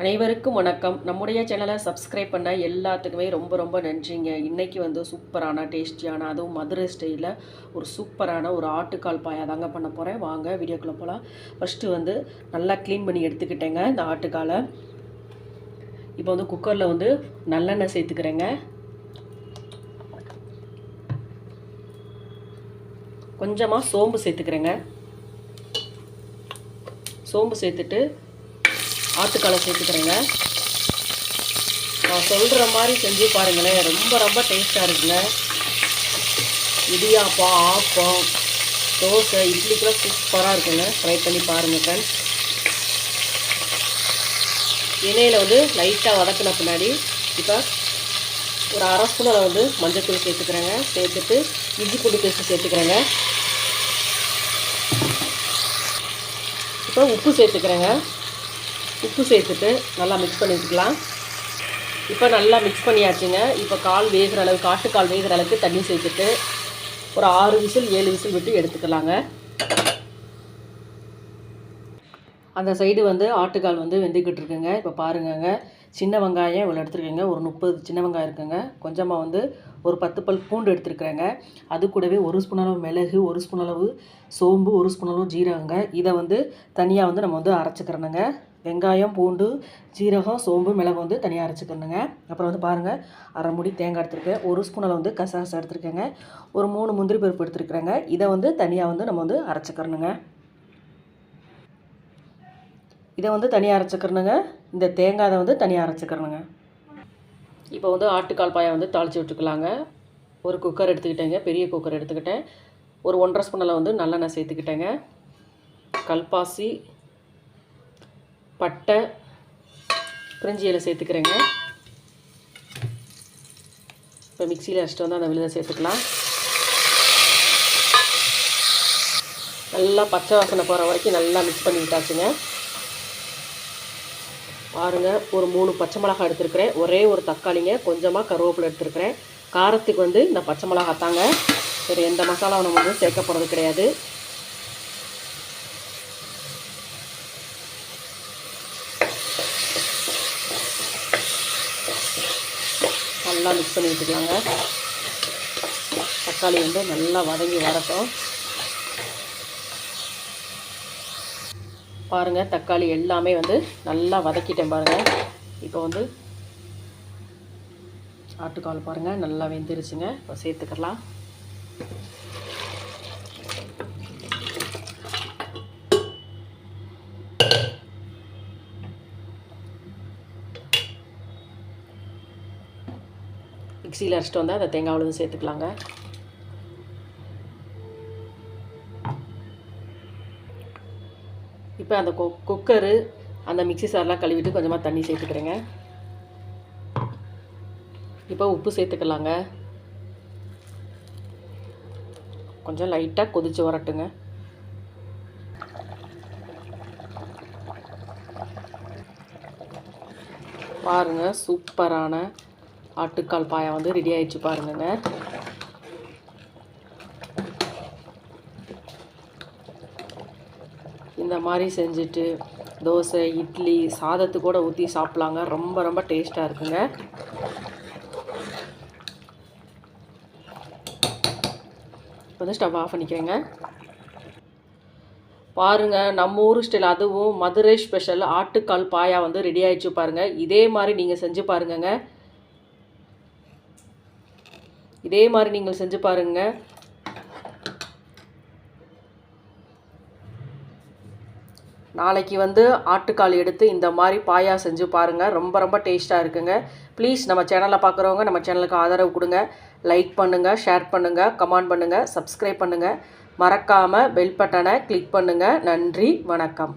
அனைவருக்கும் வணக்கம். நம்முடைய சேனலை சப்ஸ்கிரைப் பண்ண எல்லாத்துக்குமே ரொம்ப ரொம்ப நன்றிங்க. இன்றைக்கி வந்து சூப்பரான டேஸ்டியான அதுவும் மதுரை ஸ்டைலில் ஒரு சூப்பரான ஒரு ஆட்டுக்கால் பாயா தாங்க பண்ண போகிறேன் வாங்க வீடியோக்குள்ளே போகலாம் ஃபஸ்ட்டு வந்து நல்லா க்ளீன் பண்ணி எடுத்துக்கிட்டேங்க இந்த ஆட்டுக்காலை. இப்போ வந்து குக்கரில் வந்து நல்லெண்ணெய் சேர்த்துக்கிறேங்க. கொஞ்சமாக சோம்பு சேர்த்துக்கிறேங்க. சோம்பு சேர்த்துட்டு ஆட்டுக்காலை சேர்த்துக்கிறேங்க. நான் சொல்கிற மாதிரி செஞ்சு பாருங்களேன். ரொம்ப ரொம்ப டேஸ்ட்டாக இருக்குங்க. இடியாப்பம் ஆப்பம் தோசை இட்லிக்கெலாம் சூப்பராக இருக்குங்க. ட்ரை பண்ணி பாருங்கள் ஃப்ரெண்ட்ஸ் எண்ணெயில் வந்து லைட்டாக வதக்கின பின்னாடி இப்போ ஒரு அரை ஸ்பூன் வந்து மஞ்சத்தூள் சேர்த்துக்கிறேங்க. சேர்த்துட்டு இஞ்சி பூண்டு பேஸ்ட்டு சேர்த்துக்கிறேங்க. இப்போ உப்பு சேர்த்துக்கிறேங்க. உப்பு சேர்த்துட்டு நல்லா மிக்ஸ் பண்ணி வச்சுக்கலாம் இப்போ நல்லா மிக்ஸ் பண்ணியாச்சுங்க. இப்போ கால் வேகிற அளவுக்கு ஆட்டுக்கால் வேகிற அளவுக்கு தண்ணி சேர்த்துட்டு ஒரு ஆறு விசில் ஏழு விசில் விட்டு எடுத்துக்கலாங்க. அந்த சைடு வந்து ஆட்டுக்கால் வந்து வெந்துக்கிட்டு இருக்குங்க. இப்போ பாருங்கங்க. சின்ன வெங்காயம் இவ்வளோ எடுத்துருக்கேங்க. ஒரு முப்பது சின்ன வெங்காயம் இருக்குங்க. கொஞ்சமாக வந்து ஒரு பத்து பல் பூண்டு எடுத்துருக்குறேங்க. அது கூடவே ஒரு ஸ்பூன் அளவு மிளகு ஒரு ஸ்பூன் அளவு சோம்பு ஒரு ஸ்பூன் அளவு ஜீரகங்க. இதை வந்து தனியாக வந்து நம்ம வந்து அரைச்சிக்கிறணுங்க. வெங்காயம் பூண்டு ஜீரகம் சோம்பு மிளகு வந்து தனியாக அரைச்சிக்கணுங்க. அப்புறம் வந்து பாருங்கள் அரை முடி தேங்காய் எடுத்துருக்கேன். ஒரு ஸ்பூனில் வந்து கசாசம் எடுத்துருக்கேங்க. ஒரு மூணு முந்திரி பருப்பு எடுத்துருக்குறேங்க. இதை வந்து தனியாக வந்து நம்ம வந்து அரைச்சிக்கிறணுங்க இதை வந்து தனியாக அரைச்சிக்கிறணுங்க இந்த தேங்காயை வந்து தனியாக அரைச்சிக்கிறணுங்க இப்போ வந்து ஆட்டுக்கால் பாயை வந்து தாளித்து விட்டுக்கலாங்க. ஒரு குக்கர் எடுத்துக்கிட்டேங்க. பெரிய குக்கர் எடுத்துக்கிட்டேன். ஒரு ஒன்றரை ஸ்பூனில் வந்து நல்லெண்ணெய் சேர்த்துக்கிட்டேங்க. கல்பாசி பட்டை பிரிஞ்சி இலை சேர்த்துக்கிறேங்க. இப்போ மிக்சியில் அரைச்சிட்டு வந்து அந்த விழுதை சேர்த்துக்கலாம். நல்லா பச்சை வாசனை போகிற வரைக்கும் நல்லா மிக்ஸ் பண்ணி விட்டாச்சுங்க. பாருங்கள் ஒரு மூணு பச்சை மிளகா எடுத்துருக்கிறேன். ஒரே ஒரு தக்காளிங்க கொஞ்சமாக கருவேப்பிலை எடுத்துருக்கிறேன். காரத்துக்கு வந்து இந்த பச்சை மிளகா தாங்க. வேறு எந்த மசாலாவும் நம்ம வந்து சேர்க்க போகிறது கிடையாது. நல்லா மிக்ஸ் பண்ணி விட்டுக்கலாங்க தக்காளி வந்து நல்லா வதங்கி வரட்டும். பாருங்கள் தக்காளி எல்லாமே வந்து நல்லா வதக்கிட்டேன் பாருங்கள் இப்போ வந்து ஆட்டுக்கால் பாருங்கள் நல்லா வெந்துருச்சுங்க. இப்போ சேர்த்துக்கலாம் மிக்சியில் அரைச்சிட்டு வந்தால் அந்த தேங்காய் உளுந்து சேர்த்துக்கலாங்க. இப்போ அந்த கொ குக்கரு அந்த மிக்சி சாரெலாம் கழுவிட்டு கொஞ்சமாக தண்ணி சேர்த்துக்கிறேங்க. இப்போ உப்பு சேர்த்துக்கலாங்க. கொஞ்சம் லைட்டாக கொதித்து வரட்டுங்க. பாருங்கள் சூப்பரான ஆட்டுக்கால் பாயா வந்து ரெடி ஆயிடுச்சு பாருங்கங்க. இந்த மாதிரி செஞ்சுட்டு தோசை இட்லி சாதத்து கூட ஊற்றி சாப்பிட்லாங்க. ரொம்ப ரொம்ப டேஸ்ட்டாக இருக்குங்க. வந்து ஸ்டவ் ஆஃப் பண்ணிக்கிறேங்க. பாருங்கள் நம்ம ஊர் ஸ்டைல் அதுவும் மதுரை ஸ்பெஷல் ஆட்டுக்கால் பாயா வந்து ரெடி ஆயிடுச்சு பாருங்கள் இதே மாதிரி நீங்கள் செஞ்சு பாருங்கங்க. இதே மாதிரி நீங்கள் செஞ்சு பாருங்கள் நாளைக்கு வந்து ஆட்டுக்கால் எடுத்து இந்த மாதிரி பாயா செஞ்சு பாருங்கள் ரொம்ப ரொம்ப டேஸ்ட்டாக இருக்குங்க. ப்ளீஸ் நம்ம சேனலை பார்க்குறவங்க நம்ம சேனலுக்கு ஆதரவு கொடுங்க. லைக் பண்ணுங்கள் ஷேர் பண்ணுங்கள் கமெண்ட் பண்ணுங்கள் சப்ஸ்கிரைப் பண்ணுங்கள் மறக்காமல் பெல் பட்டனை கிளிக் பண்ணுங்கள் நன்றி வணக்கம்.